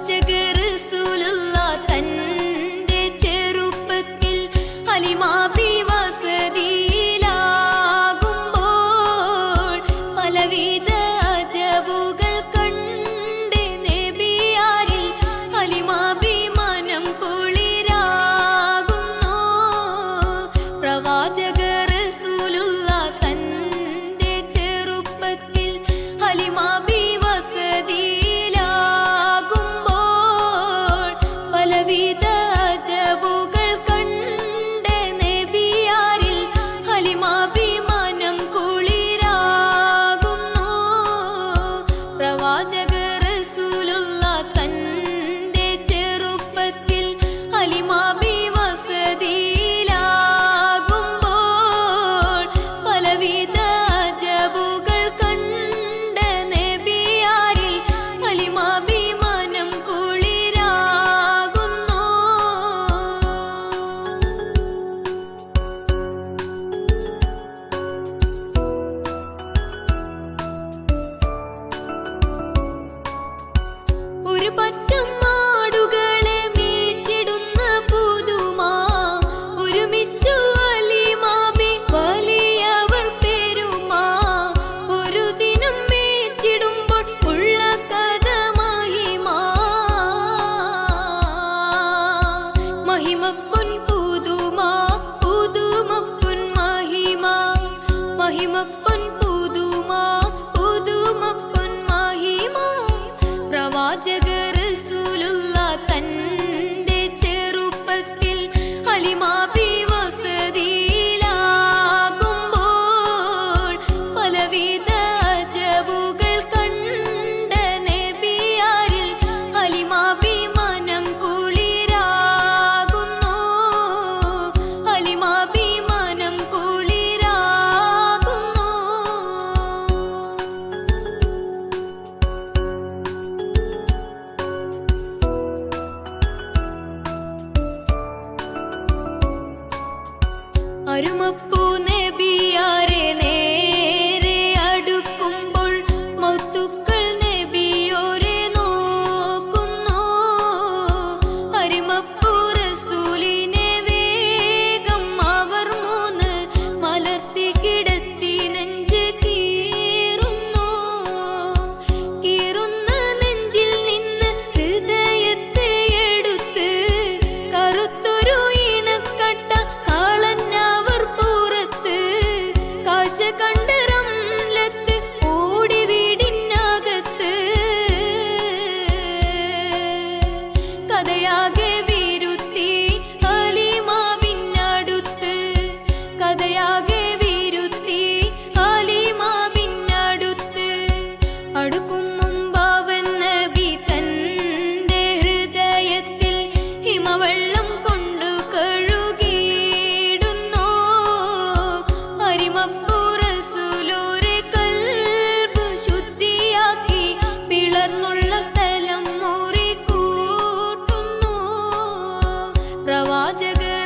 Acı 的解不开。সপনে বিয়ার പഞ്ചകണ്ഠരംലത്ത് ഓടി വീടിനകത്ത് കഥയാ ಪ್ರವಾಚಗ